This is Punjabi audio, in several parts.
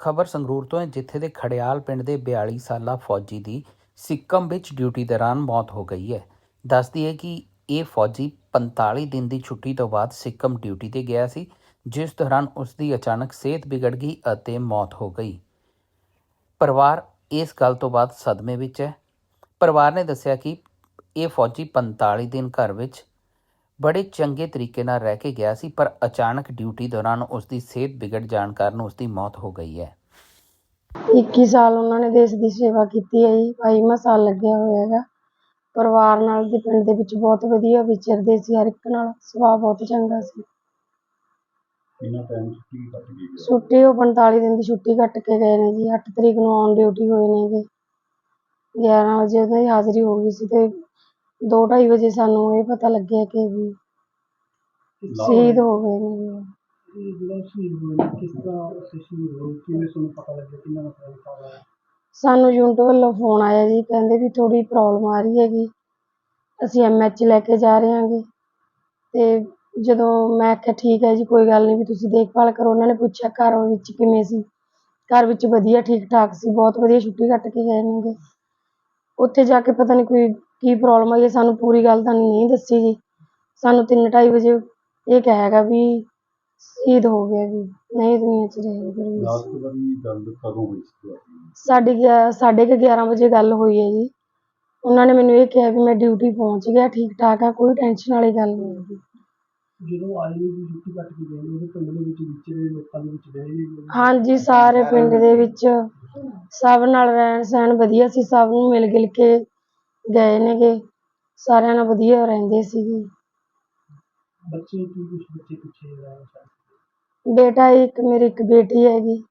ਖਬਰ ਸੰਗਰੂਰ ਤੋਂ ਹੈ, ਜਿੱਥੇ ਦੇ ਖੜਿਆਲ ਪਿੰਡ ਦੇ 42 ਸਾਲਾ ਫੌਜੀ ਦੀ ਸਿੱਕਮ ਵਿੱਚ ਡਿਊਟੀ ਦੌਰਾਨ ਮੌਤ ਹੋ ਗਈ ਹੈ। ਦੱਸਦੀ ਹੈ ਕਿ ਇਹ ਫੌਜੀ 45 ਦਿਨ ਦੀ ਛੁੱਟੀ ਤੋਂ ਬਾਅਦ ਸਿੱਕਮ ਡਿਊਟੀ ਤੇ ਗਿਆ ਸੀ, ਜਿਸ ਦੌਰਾਨ ਉਸ ਦੀ ਅਚਾਨਕ ਸਿਹਤ ਵਿਗੜ ਗਈ ਅਤੇ ਮੌਤ ਹੋ ਗਈ। ਪਰਿਵਾਰ ਇਸ ਗੱਲ ਤੋਂ ਬਾਅਦ ਸਦਮੇ ਵਿੱਚ ਹੈ। ਪਰਿਵਾਰ ਨੇ ਦੱਸਿਆ ਕਿ ਇਹ ਫੌਜੀ 45 ਦਿਨ ਘਰ ਵਿੱਚ ਬੜੇ ਚੰਗੇ ਤਰੀਕੇ ਨਾਲ ਰਹਿ ਕੇ ਗਿਆ ਸੀ ਪਰ ਅਚਾਨਕ ਡਿਊਟੀ ਦੌਰਾਨ ਉਸ ਦੀ ਸਿਹਤ ਵਿਗੜ ਜਾਣ ਕਾਰਨ ਉਸ ਦੀ ਮੌਤ ਹੋ ਗਈ ਹੈ। 21 ਸਾਲ ਉਹਨਾਂ ਨੇ ਦੇਸ਼ ਦੀ ਸੇਵਾ ਕੀਤੀ ਹੈ ਜੀ 22ਵਾਂ ਸਾਲ ਲੱਗਿਆ ਹੋਇਆ ਹੈਗਾ। ਪਰਿਵਾਰ ਨਾਲ ਤੇ ਪਿੰਡ ਦੇ ਵਿੱਚ ਬਹੁਤ ਵਧੀਆ ਵਿਚਰਦੇ ਸੀ ਹਰ ਇੱਕ ਨਾਲ ਸੁਭਾਅ ਬਹੁਤ ਚੰਗਾ ਸੀ। ਕਿੰਨਾ ਟਾਈਮ ਛੁੱਟੀ ਕੱਟ ਗਈ ਹੈ? ਛੁੱਟੀ ਉਹ 45 ਦਿਨ ਦੀ ਛੁੱਟੀ ਕੱਟ ਕੇ ਗਏ ਨੇ ਜੀ 8 ਤਰੀਕ ਨੂੰ ਔਨ ਡਿਊਟੀ ਹੋਏ ਨੇਗੇ 11 ਵਜੇ ਉਹਨਾਂ ਦੀ ਹਾਜ਼ਰੀ ਹੋ ਗਈ ਸੀ ਤੇ 2:30 ਵਜੇ ਸਾਨੂੰ ਇਹ ਪਤਾ ਲੱਗਿਆ ਕਿ ਵੀ ਸ਼ਹੀਦ ਹੋ ਗਏ ਨੇ ਜੀ। ਉਹ। ਇਹ ਜਿਹੜਾ ਸ਼ਹੀਦ ਹੋਏ ਨੇ ਕਿਸ ਤਰ੍ਹਾਂ ਉਸ ਸ਼ਹੀਦ ਹੋਏ ਕਿਵੇਂ ਤੁਹਾਨੂੰ ਪਤਾ ਲੱਗਿਆ ਕਿੰਨਾ ਦਾ ਫੋਨ ਕਰ ਰਿਹਾ ਸਾਨੂੰ ਯੂਨਿਟ ਵੱਲੋਂ ਫੋਨ ਆਇਆ ਜੀ ਕਹਿੰਦੇ ਵੀ ਥੋੜੀ ਪ੍ਰੋਬਲਮ ਆ ਰਹੀ ਹੈਗੀ ਅਸੀਂ ਐਮਐਚ ਲੈ ਕੇ ਜਾ ਰਹੇ ਹਾਂਗੇ। ਤੇ ਜਦੋਂ ਮੈਂ ਆਖਿਆ ਠੀਕ ਹੈ ਜੀ ਕੋਈ ਗੱਲ ਨਹੀਂ ਵੀ ਤੁਸੀਂ ਦੇਖਭਾਲ ਕਰੋ। ਉਹਨਾਂ ਨੇ ਪੁੱਛਿਆ ਘਰ ਵਿੱਚ ਕਿਵੇਂ ਸੀ? ਘਰ ਵਿੱਚ ਵਧੀਆ ਠੀਕ ਠਾਕ ਸੀ ਬਹੁਤ ਵਧੀਆ ਛੁੱਟੀ ਕੱਟ ਕੇ ਗਏ ਨੇਗੇ। ਉੱਥੇ ਜਾ ਕੇ ਪਤਾ ਨਹੀਂ ਕੋਈ ਕੀ ਪ੍ਰੋਬਲਮ ਆਈ ਹੈ ਸਾਨੂੰ ਪੂਰੀ ਗੱਲ ਤਾਂ ਨਹੀਂ ਦੱਸੀ ਜੀ। ਸਾਨੂੰ ਤਿੰਨ ਢਾਈ ਵਜੇ ਇਹ ਕਹੇਗਾ ਵੀ ਸ਼ਹੀਦ ਹੋ ਗਿਆ ਵੀ ਨਹੀਂ ਦੁਨੀਆ 'ਚ ਰਹੇ ਗੁਰਵੀਰ ਲਾਸਟ ਵਾਰੀ ਗੱਲ ਕਦੋਂ ਹੋਈ ਸੀ ਤੁਹਾਡੀ? ਸਾਢੇ ਗਿਆ ਸਾਢੇ ਕੁ ਗਿਆਰਾਂ ਵਜੇ ਗੱਲ ਹੋਈ ਹੈ ਜੀ। ਉਹਨਾਂ ਨੇ ਮੈਨੂੰ ਇਹ ਕਿਹਾ ਵੀ ਮੈਂ ਡਿਊਟੀ ਪਹੁੰਚ ਗਿਆ ਠੀਕ ਠਾਕ ਆ ਕੋਈ ਟੈਨਸ਼ਨ ਵਾਲੀ ਗੱਲ ਨਹੀਂ ਹੈਗੀ। ਜਦੋਂ ਆਏ ਨੇ ਜੀ ਛੁੱਟੀ ਕੱਟ ਕੇ ਗਏ ਨੇ ਉਹਦੇ ਪਿੰਡ ਦੇ ਵਿੱਚ ਵਿਚਰੇ ਲੋਕਾਂ ਦੇ ਵਿੱਚ ਰਹੇ ਨੇ ਹਾਂਜੀ ਸਾਰੇ ਪਿੰਡ ਦੇ ਵਿੱਚ ਸਭ ਨਾਲ ਰਹਿਣ ਸਹਿਣ ਵਧੀਆ ਸੀ ਸਭ ਨੂੰ ਮਿਲ ਗਿਲ ਕੇ ਗਏ ਨੇਗੇ ਸਾਰਿਆਂ ਨਾਲ ਵਧੀਆ ਰਹਿੰਦੇ ਸੀਗੇ। ਬੱਚੇ ਕੀ ਕੁਛ ਬੱਚੇ ਪਿੱਛੇ ਰਹਿ ਸਕਦੇ ਬੇਟਾ ਇੱਕ ਮੇਰੀ ਇੱਕ ਬੇਟੀ ਹੈਗੀ।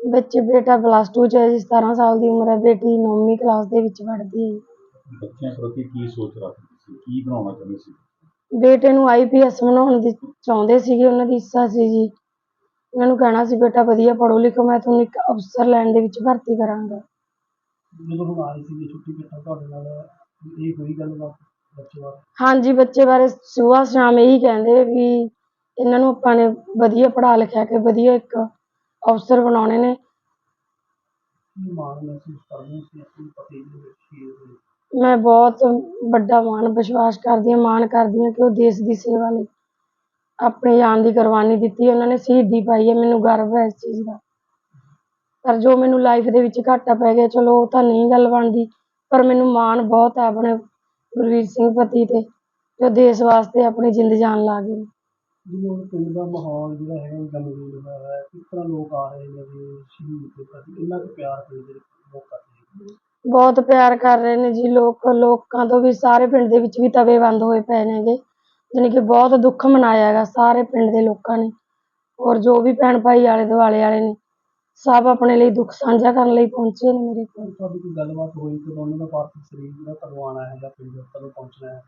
ਬੱਚੇ ਨੇ ਬੇਟਾ ਪਲੱਸ 2 ਚ ਹੈ ਜੀ 17 ਸਾਲ ਦੀ ਉਮਰ ਹੈ ਬੇਟੀ 9ਵੀਂ ਕਲਾਸ ਦੇ ਵਿੱਚ ਪੜ੍ਹਦੀ ਹੈ। ਬੱਚਿਆਂ ਪ੍ਰਤੀ ਕੀ ਸੋਚ ਰੱਖਦੇ ਸੀ? ਕੀ ਬਣਾਉਣਾ ਚਾਹੁੰਦੇ ਸੀ? ਬੇਟੇ ਨੂੰ ਆਈਪੀਐਸ ਬਣਾਉਣ ਦੀ ਚਾਹੁੰਦੇ ਸੀਗੇ ਉਹਨਾਂ ਦੀ ਇੱਛਾ ਸੀ ਜੀ। ਉਹਨਾਂ ਨੂੰ ਕਹਿਣਾ ਸੀ ਬੇਟਾ ਵਧੀਆ ਪੜ੍ਹੋ ਲਿਖੋ ਮੈਂ ਤੁਹਾਨੂੰ ਇੱਕ ਅਫਸਰ ਲਾਈਨ ਦੇ ਵਿੱਚ ਭਰਤੀ ਕਰਾਂਗਾ। ਜਦੋਂ ਹੁਣ ਆਏ ਸੀ ਛੁੱਟੀ ਕੱਟਣ ਤੁਹਾਡੇ ਨਾਲ ਇਹ ਹੋਈ ਗੱਲਬਾਤ ਬੱਚੇ ਬਾਰੇ? ਹਾਂਜੀ ਬੱਚੇ ਬਾਰੇ ਸੁਬਾਹ ਸ਼ਾਮ ਇਹੀ ਕਹਿੰਦੇ ਵੀ ਇਹਨਾਂ ਨੂੰ ਆਪਾਂ ਨੇ ਵਧੀਆ ਪੜ੍ਹਾ ਲਿਖਿਆ ਕੇ ਵਧੀਆ ਇੱਕ ਅਫਸਰ ਬਣਾਉਣੇ ਨੇ। ਕੀ ਮਾਣ ਮਹਿਸੂਸ ਕਰਦੇ ਸੀ ਆਪਣੇ ਪਤੀ ਦੇ ਵਿੱਚ? ਸ਼ਹੀਦ ਹੋਏ ਮੈਂ ਬਹੁਤ ਵੱਡਾ ਮਾਣ ਵਿਸ਼ਵਾਸ ਕਰਦੀ ਹਾਂ ਮਾਣ ਕਰਦੀ ਹਾਂ ਕਿ ਉਹ ਦੇਸ਼ ਦੀ ਸੇਵਾ ਲਈ ਆਪਣੀ ਜਾਨ ਦੀ ਕੁਰਬਾਨੀ ਦਿੱਤੀ ਉਹਨਾਂ ਨੇ ਸ਼ਹੀਦੀ ਪਾਈ ਹੈ। ਮੈਨੂੰ ਗਰਵ ਹੈ ਇਸ ਚੀਜ਼ ਦਾ। ਪਰ ਜੋ ਮੈਨੂੰ ਲਾਈਫ ਦੇ ਵਿੱਚ ਘਾਟਾ ਪੈ ਗਿਆ ਚਲੋ ਉਹ ਤਾਂ ਨਹੀਂ ਗੱਲ ਬਣਦੀ ਪਰ ਮੈਨੂੰ ਮਾਣ ਬਹੁਤ ਹੈ ਆਪਣੇ ਗੁਰਵੀਰ ਸਿੰਘ ਪਤੀ ਤੇ ਜੋ ਦੇਸ਼ ਵਾਸਤੇ ਆਪਣੀ ਜਿੰਦ ਜਾਨ ਲਾ ਗਏ ਜਿਵੇਂ ਹੁਣ ਪਿੰਡ ਦਾ ਮਾਹੌਲ ਜਿਹੜਾ ਹੈਗਾ ਉਹ ਗਮਗੀਨ ਹੋਇਆ ਹੈ ਕਿਸ ਤਰ੍ਹਾਂ ਲੋਕ ਆ ਰਹੇ ਨੇ ਜੀ ਸ਼ਹੀਦ ਦੇ ਪ੍ਰਤੀ ਇੰਨਾ ਕੁ ਪਿਆਰ ਪਿੰਡ ਦੇ ਲੋਕ ਕਰਦੇ ਨੇ? ਬਹੁਤ ਪਿਆਰ ਕਰ ਰਹੇ ਨੇ ਜੀ ਲੋਕ ਲੋਕਾਂ ਤੋਂ ਵੀ ਸਾਰੇ ਪਿੰਡ ਦੇ ਵਿੱਚ ਵੀ ਤਵੇ ਬੰਦ ਹੋਏ ਪਏ ਨੇਗੇ ਜਾਣੀ ਕਿ ਬਹੁਤ ਦੁੱਖ ਮਨਾਇਆ ਹੈਗਾ ਸਾਰੇ ਪਿੰਡ ਦੇ ਲੋਕਾਂ ਨੇ ਔਰ ਜੋ ਵੀ ਭੈਣ ਭਾਈ ਆਲੇ ਦੁਆਲੇ ਵਾਲੇ ਨੇ ਸਭ ਆਪਣੇ ਲਈ ਦੁੱਖ ਸਾਂਝਾ ਕਰਨ ਲਈ ਪਹੁੰਚੇ ਨੇ ਮੇਰੇ ਕੋਲ। ਤੁਹਾਡੀ ਕੋਈ ਗੱਲਬਾਤ ਹੋਈ ਕਦੋਂ ਉਹਨਾਂ ਦਾ ਪਾਰਥਿਵ ਸਰੀਰ ਜਿਹੜਾ ਕਦੋਂ ਆਉਣਾ ਹੈਗਾ ਪਿੰਡ ਕਦੋਂ ਪਹੁੰਚਣਾ ਹੈ?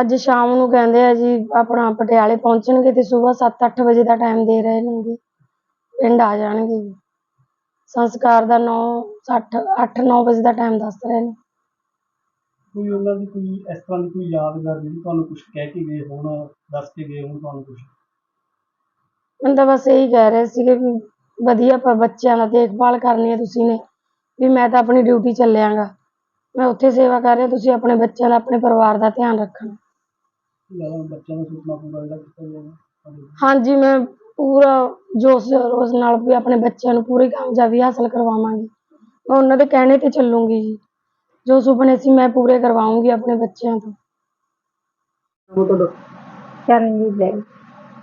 ਅੱਜ ਸ਼ਾਮ ਨੂੰ ਕਹਿੰਦੇ ਆ ਜੀ ਆਪਣਾ ਪਟਿਆਲੇ ਪਹੁੰਚਣਗੇ ਤੇ ਸਵੇਰ 7-8 ਵਜੇ ਦਾ ਟਾਈਮ ਦੇ ਰਹੇ ਨੇਗੇ। ਪਿੰਡ ਆ ਜਾਣਗੇ ਜੀ। ਸੰਸਕਾਰ ਦਾ 9 60 8-9 ਵਜੇ ਦਾ ਟਾਈਮ ਦੱਸ ਰਹੇ ਨੇ। ਕੋਈ ਉਹਨਾਂ ਦੀ ਕੋਈ ਇਸ ਤਰ੍ਹਾਂ ਦੀ ਕੋਈ ਯਾਦਗਾਰ ਜਿਹੜੀ ਤੁਹਾਨੂੰ ਕੁਝ ਕਹਿ ਕੇ ਗਏ ਹੋਣ ਦੱਸ ਕੇ ਗਏ ਹੋਣ ਤੁਹਾਨੂੰ ਕੁਝ ਮੈਨੂੰ ਤਾਂ ਬਸ ਇਹੀ ਕਹਿ ਰਹੇ ਸੀਗੇ ਵੀ ਵਧੀਆ ਪ ਬੱਚਿਆਂ ਦਾ ਦੇਖਭਾਲ ਕਰਨੀ ਹੈ ਤੁਸੀਂ ਨੇ ਵੀ ਮੈਂ ਤਾਂ ਆਪਣੀ ਡਿਊਟੀ ਚੱਲਿਆਂਗਾ। ਮੈਂ ਉੱਥੇ ਸੇਵਾ ਕਰ ਰਿਹਾ ਤੁਸੀਂ ਆਪਣੇ ਬੱਚਿਆਂ ਦਾ ਆਪਣੇ ਪਰਿਵਾਰ ਦਾ ਧਿਆਨ ਰੱਖਣਾ। ਜ਼ਿਆਦਾ ਬੱਚਿਆਂ ਦਾ ਸੁਪਨਾ ਪੂਰਾ ਜਿਹੜਾ ਕੀਤਾ ਜਾਵੇ ਤੁਹਾਡੇ ਹਾਂਜੀ ਮੈਂ ਪੂਰਾ ਜੋਸ਼ ਰੋਜ਼ ਨਾਲ ਵੀ ਆਪਣੇ ਬੱਚਿਆਂ ਨੂੰ ਪੂਰੀ ਕਾਮਯਾਬੀ ਹਾਸਲ ਕਰਵਾਵਾਂਗੀ। ਮੈਂ ਉਹਨਾਂ ਦੇ ਕਹਿਣੇ ਤੇ ਚੱਲੂੰਗੀ ਜੀ। ਜੋ ਸੁਪਨੇ ਸੀ ਮੈਂ ਪੂਰੇ ਕਰਵਾਉਂਗੀ ਆਪਣੇ ਬੱਚਿਆਂ ਤੋਂ। ਤੁਹਾਡਾ ਚਰਨਜੀਤ ਸਿੰਘ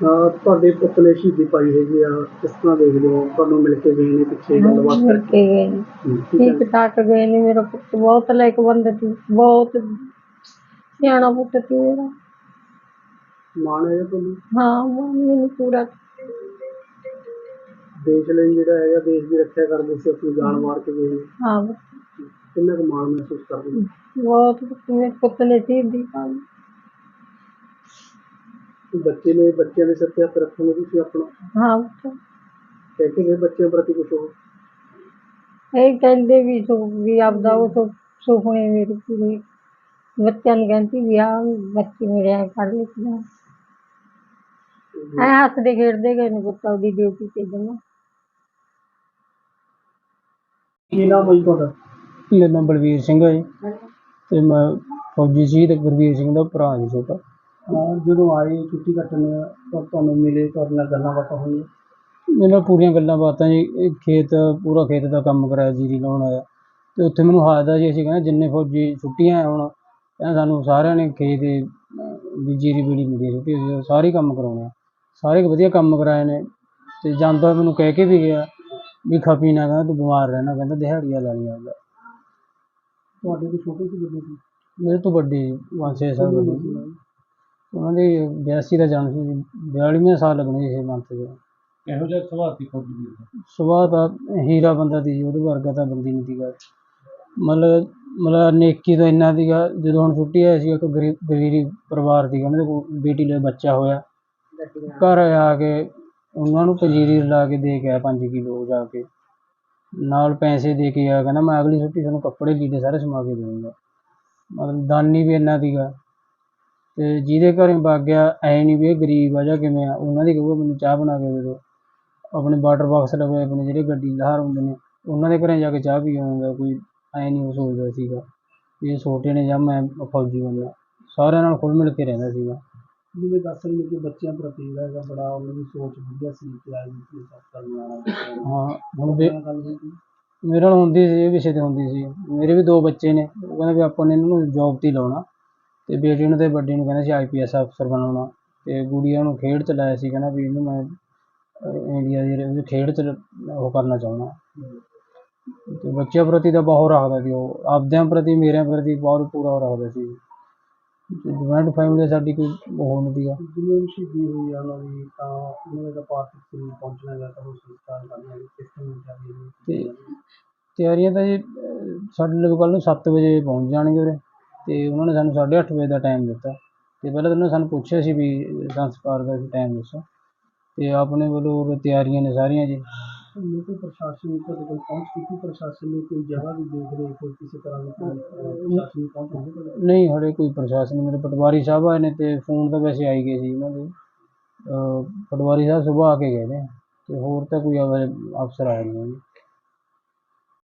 ਤੁਹਾਡੇ ਪੁੱਤ ਨੇ ਸ਼ਹੀਦੀ ਪਾਈ ਹੈਗੀ ਆ ਕਿਸ ਤਰ੍ਹਾਂ ਦੇਖਦੇ ਹੋ? ਤੁਹਾਨੂੰ ਮਿਲ ਕੇ ਗਏ ਨੇ ਪਿੱਛੇ ਗੱਲਬਾਤ ਮਿਲ ਕੇ ਗਏ ਨੇ। ਹੂੰ, ਠੀਕ ਹੈ। ਠੀਕ ਠਾਕ ਗਏ ਨੇ ਮੇਰਾ ਪੁੱਤ ਬਹੁਤ ਲਾਇਕ ਬੰਦਾ ਸੀ ਬਹੁਤ ਸਿਆਣਾ ਪੁੱਤ ਸੀ ਮੇਰਾ। ਮਾਣ ਹੈ ਤੁਹਾਨੂੰ? ਹਾਂ ਉਹ ਮੈਨੂੰ ਪੂਰਾ। ਦੇਸ਼ ਲਈ ਜਿਹੜਾ ਹੈਗਾ ਦੇਸ਼ ਦੀ ਰੱਖਿਆ ਕਰਦੇ ਸੀ ਆਪਣੀ ਜਾਨ ਮਾਰ ਕੇ ਗਏ ਨੇ। ਹਾਂ ਕਿੰਨਾ ਕੁ ਮਾਣ ਮਹਿਸੂਸ ਕਰਦੇ ਬਹੁਤ ਮੇਰੇ ਪੁੱਤ ਨੇ ਸ਼ਹੀਦੀ ਪਾਈ ਬੱਚੇ ਨੇ ਬੱਚਿਆਂ ਦੇ ਸਿਰ ਤੇ ਹੱਥ ਰੱਖੋਗੇ ਤੁਸੀਂ ਆਪਣਾ ਹਾਂ ਪੁੱਤ। ਕਹਿ ਕੇ ਗਏ ਬੱਚਿਆਂ ਪ੍ਰਤੀ ਕੁਝ ਹੋ ਇਹ ਕਹਿੰਦੇ ਵੀ ਸੋ ਵੀ ਆਪਦਾ ਉਹ ਤੋਂ ਸੁਪਨੇ ਮੇਰੇ ਪੂਰੇ ਬੱਚਿਆਂ ਨੂੰ ਕਹਿੰਦੀ ਵੀ ਆ ਬੱਚੇ ਮੇਰੇ ਆ ਪੜ੍ਹ ਲਿਖ ਜਾਣ ਐ ਹੱਸਦੇ ਖੇਡਦੇ ਗਏ ਨੇ ਪੁੱਤ ਉਹਦੀ ਡਿਊਟੀ ਤੇ ਜਮਾ। ਕੀ ਨਾਮ ਹੈ ਜੀ ਤੁਹਾਡਾ? ਮੇਰਾ ਨਾਮ ਬਲਵੀਰ ਸਿੰਘ ਹੈ ਜੀ। ਤੇ ਮੈਂ ਫੌਜੀ ਸੀ ਤੇ ਗੁਰਵੀਰ ਸਿੰਘ ਦਾ ਭਰਾ ਜੀ ਛੋਟਾ। ਹਾਂ ਜਦੋਂ ਆਏ ਛੁੱਟੀ ਕੱਟਣ ਤਾਂ ਤੁਹਾਨੂੰ ਮਿਲੇ ਤੁਹਾਡੇ ਨਾਲ ਗੱਲਾਂ ਬਾਤਾਂ ਹੋਈਆਂ? ਮੇਰੇ ਨਾਲ ਪੂਰੀਆਂ ਗੱਲਾਂ ਬਾਤਾਂ ਜੀ ਇਹ ਖੇਤ ਪੂਰਾ ਖੇਤ ਦਾ ਕੰਮ ਕਰਾਇਆ ਜੀਰੀ ਲਾਉਣ ਆਇਆ। ਤੇ ਉੱਥੇ ਮੈਨੂੰ ਹਾਜ਼ਦਾ ਜੀ ਅਸੀਂ ਕਹਿੰਦੇ ਜਿੰਨੇ ਫੌਜੀ ਛੁੱਟੀਆਂ ਹੈ ਹੁਣ ਕਹਿੰਦਾ ਸਾਨੂੰ ਸਾਰਿਆਂ ਨੇ ਖੇਤ ਦੇ ਵੀ ਜੀਰੀ ਬੀੜੀ ਮਿਲੀ ਛੁੱਟੀ ਅਸੀਂ ਸਾਰੇ ਹੀ ਕੰਮ ਕਰਾਉਣੇ ਆ। ਸਾਰੇ ਵਧੀਆ ਕੰਮ ਕਰਾਏ ਨੇ। ਤੇ ਜਾਂਦਾ ਮੈਨੂੰ ਕਹਿ ਕੇ ਵੀ ਗਿਆ ਵੀ ਖਪੀ ਨਾ ਕਹਿੰਦਾ ਤੂੰ ਬਿਮਾਰ ਰਹਿਣਾ ਕਹਿੰਦਾ ਦਿਹਾੜੀਆਂ ਲਾਣੀਆਂ ਹੁੰਦਾ ਤੁਹਾਡੇ ਤੋਂ ਛੋਟੇ ਸੀ ਵੱਡੇ ਸੀ? ਮੇਰੇ ਤੋਂ ਵੱਡੀ ਪੰਜ ਛੇ ਸਾਲ ਵੱਡੀ ਸੀ। ਉਹਨਾਂ ਦੇ 82 ਦਾ ਜਨਮ ਸੀ 42ਵੇਂ ਸਾਲ ਲੱਗਣੇ ਇਸ ਮੰਥ ਦੇ। ਇਹੋ ਜਿਹਾ ਸੁਭਾਅ ਸੀ ਫੌਜੀ ਦੀ। ਸੁਭਾਅ ਤਾਂ ਹੀਰਾ ਬੰਦਾ ਸੀ ਜੀ, ਉਹਦੇ ਵਰਗਾ ਤਾਂ ਬੰਦੀ ਨਹੀਂ ਸੀਗਾ। ਮਤਲਬ ਮਤਲਬ ਨੇਕੀ ਤਾਂ ਇੰਨਾ ਸੀਗਾ ਜਦੋਂ ਹੁਣ ਛੁੱਟੀ ਆਇਆ ਸੀ ਇੱਕ ਗਰੀਬ ਗਰੀਬ ਪਰਿਵਾਰ ਸੀਗਾ ਉਹਨਾਂ ਦੇ ਕੋਲ ਬੇਟੀ ਲਈ ਬੱਚਾ ਹੋਇਆ। ਘਰ ਆ ਕੇ ਉਹਨਾਂ ਨੂੰ ਪੰਜੀਰੀ ਲਾ ਕੇ ਦੇ ਕੇ ਆਇਆ ਪੰਜ ਕਿਲੋ ਜਾ ਕੇ। ਨਾਲ ਪੈਸੇ ਦੇ ਕੇ ਆਇਆ ਕਹਿੰਦਾ ਮੈਂ ਅਗਲੀ ਛੁੱਟੀ ਤੁਹਾਨੂੰ ਕੱਪੜੇ ਲੀੜੇ ਸਾਰੇ ਸਮਾ ਕੇ ਦੇਵਾਂਗਾ ਮਤਲਬ ਦਾਨੀ ਵੀ ਇੰਨਾ ਸੀਗਾ। ਤੇ ਜਿਹਦੇ ਘਰੇ ਵਗ ਗਿਆ ਐ ਨਹੀਂ ਵੀ ਇਹ ਗਰੀਬ ਆ ਜਾਂ ਕਿਵੇਂ ਆ ਉਹਨਾਂ ਦੀ ਕਹੂਗਾ ਮੈਨੂੰ ਚਾਹ ਬਣਾ ਕੇ ਦੇ ਦਿਓ। ਆਪਣੇ ਵਾਟਰ ਬਾਕਸ ਲਵੇ ਆਪਣੇ ਜਿਹੜੇ ਗੱਡੀ ਲਾਹਰ ਹੁੰਦੇ ਨੇ ਉਹਨਾਂ ਦੇ ਘਰੇ ਜਾ ਕੇ ਚਾਹ ਪੀ ਆਉਂਦਾ ਕੋਈ ਐ ਨਹੀਂ ਉਹ ਸੋਚਦਾ ਸੀਗਾ ਵੀ ਇਹ ਛੋਟੇ ਨੇ ਜਾਂ ਮੈਂ ਫੌਜੀ ਬਣਨਾ ਸਾਰਿਆਂ ਨਾਲ ਖੁੱਲ ਮਿਲ ਕੇ ਰਹਿੰਦਾ ਸੀਗਾ। ਜਿਵੇਂ ਦੱਸ ਰਹੇ ਕਿ ਬੱਚਿਆਂ ਪ੍ਰਤੀ ਜਿਹੜਾ ਹੈਗਾ ਬੜਾ ਉਹਨਾਂ ਦੀ ਸੋਚ ਵਧੀਆ ਸੀ ਕਿ ਆਈ ਸੀ ਵਾਲਾ ਹਾਂ ਹੁਣ ਵੀ ਮੇਰੇ ਨਾਲ ਹੁੰਦੀ ਸੀ ਇਹ ਵਿਸ਼ੇ ਤੇ ਹੁੰਦੀ ਸੀ। ਮੇਰੇ ਵੀ ਦੋ ਬੱਚੇ ਨੇ ਉਹ ਕਹਿੰਦੇ ਵੀ ਆਪਾਂ ਨੇ ਇਹਨਾਂ ਨੂੰ ਜੌਬ ਤੇ ਲਾਉਣਾ। ਤੇ ਬੇਟੀ ਨੂੰ ਤੇ ਵੱਡੀ ਨੂੰ ਕਹਿੰਦਾ ਸੀ ਆਈਪੀਐਸ ਅਫਸਰ ਬਣਾਉਣਾ। ਤੇ ਗੁੜੀਆ ਨੂੰ ਖੇਡ ਚ ਲਾਇਆ ਸੀ ਕਹਿੰਦਾ ਵੀ ਇਹਨੂੰ ਮੈਂ ਇੰਡੀਆ ਦੀ ਖੇਡ ਚ ਉਹ ਕਰਨਾ ਚਾਹੁੰਦਾ। ਤੇ ਬੱਚਿਆਂ ਪ੍ਰਤੀ ਤਾਂ ਬਹੁਤ ਰੱਖਦਾ ਸੀ ਉਹ। ਆਪਦਿਆਂ ਪ੍ਰਤੀ ਮੇਰਿਆਂ ਪ੍ਰਤੀ ਬਹੁਤ ਪੂਰਾ ਰੱਖਦਾ ਸੀ ਜੁਆਇੰਟ ਫੈਮਿਲੀ ਸਾਡੀ ਕੋਈ ਉਹ ਨਹੀਂ ਸੀਗਾ। ਜਿਵੇਂ ਸ਼ਹੀਦੀ ਹੋਈ ਆ ਉਹਨਾਂ ਦੀ ਤਾਂ ਉਹਨਾਂ ਦਾ ਪਾਰਟੀ ਤੇ ਪਹੁੰਚਣਾ ਹੈਗਾ ਤਾਂ ਉਹ ਸੰਸਕਾਰ ਕਰਨਾ ਕਿਸ ਤਰ੍ਹਾਂ ਤੇ ਤਿਆਰੀਆਂ ਤਾਂ ਜੀ ਸਾਡੇ ਲੋਕ ਕੱਲ੍ਹ ਨੂੰ 7 ਵਜੇ ਪਹੁੰਚ ਜਾਣਗੇ ਉਰੇ। ਤੇ ਉਹਨਾਂ ਨੇ ਸਾਨੂੰ 8:30 ਵਜੇ ਦਾ ਟਾਈਮ ਦਿੱਤਾ। ਤੇ ਪਹਿਲਾਂ ਤਾਂ ਉਹਨਾਂ ਨੇ ਸਾਨੂੰ ਪੁੱਛਿਆ ਸੀ ਵੀ ਸੰਸਕਾਰ ਦਾ ਟਾਈਮ ਦੱਸੋ। ਤੇ ਆਪਣੇ ਵੱਲੋਂ ਤਿਆਰੀਆਂ ਨੇ ਸਾਰੀਆਂ ਜੀ। ਲੋਕਲ ਪ੍ਰਸ਼ਾਸਨ ਨੇ ਕੋਲ ਪਹੁੰਚ ਕੀਤੀ ਪ੍ਰਸ਼ਾਸਨ ਨੇ ਕੋਈ ਜਗ੍ਹਾ ਵੀ ਦੇਖ ਰਹੇ ਕੋਈ ਕਿਸੇ ਤਰ੍ਹਾਂ ਦੀ ਕੋਈ, ਪ੍ਰਸ਼ਾਸਨ ਪਹੁੰਚ ਨਹੀਂ ਹਲੇ ਕੋਈ ਪ੍ਰਸ਼ਾਸਨ। ਮੇਰੇ ਪਟਵਾਰੀ ਸਾਹਿਬ ਆਏ ਨੇ ਤੇ ਫੋਨ ਤਾਂ ਵੈਸੇ ਆਈ ਗਏ ਸੀ ਉਹਨਾਂ ਦੇ। ਅਹ ਪਟਵਾਰੀ ਸਾਹਿਬ ਸੁਬਾਹ ਆ ਕੇ ਗਏ ਨੇ। ਤੇ ਹੋਰ ਤਾਂ ਕੋਈ ਅਫਸਰ ਆਇਆ ਨਹੀਂ ਜੀ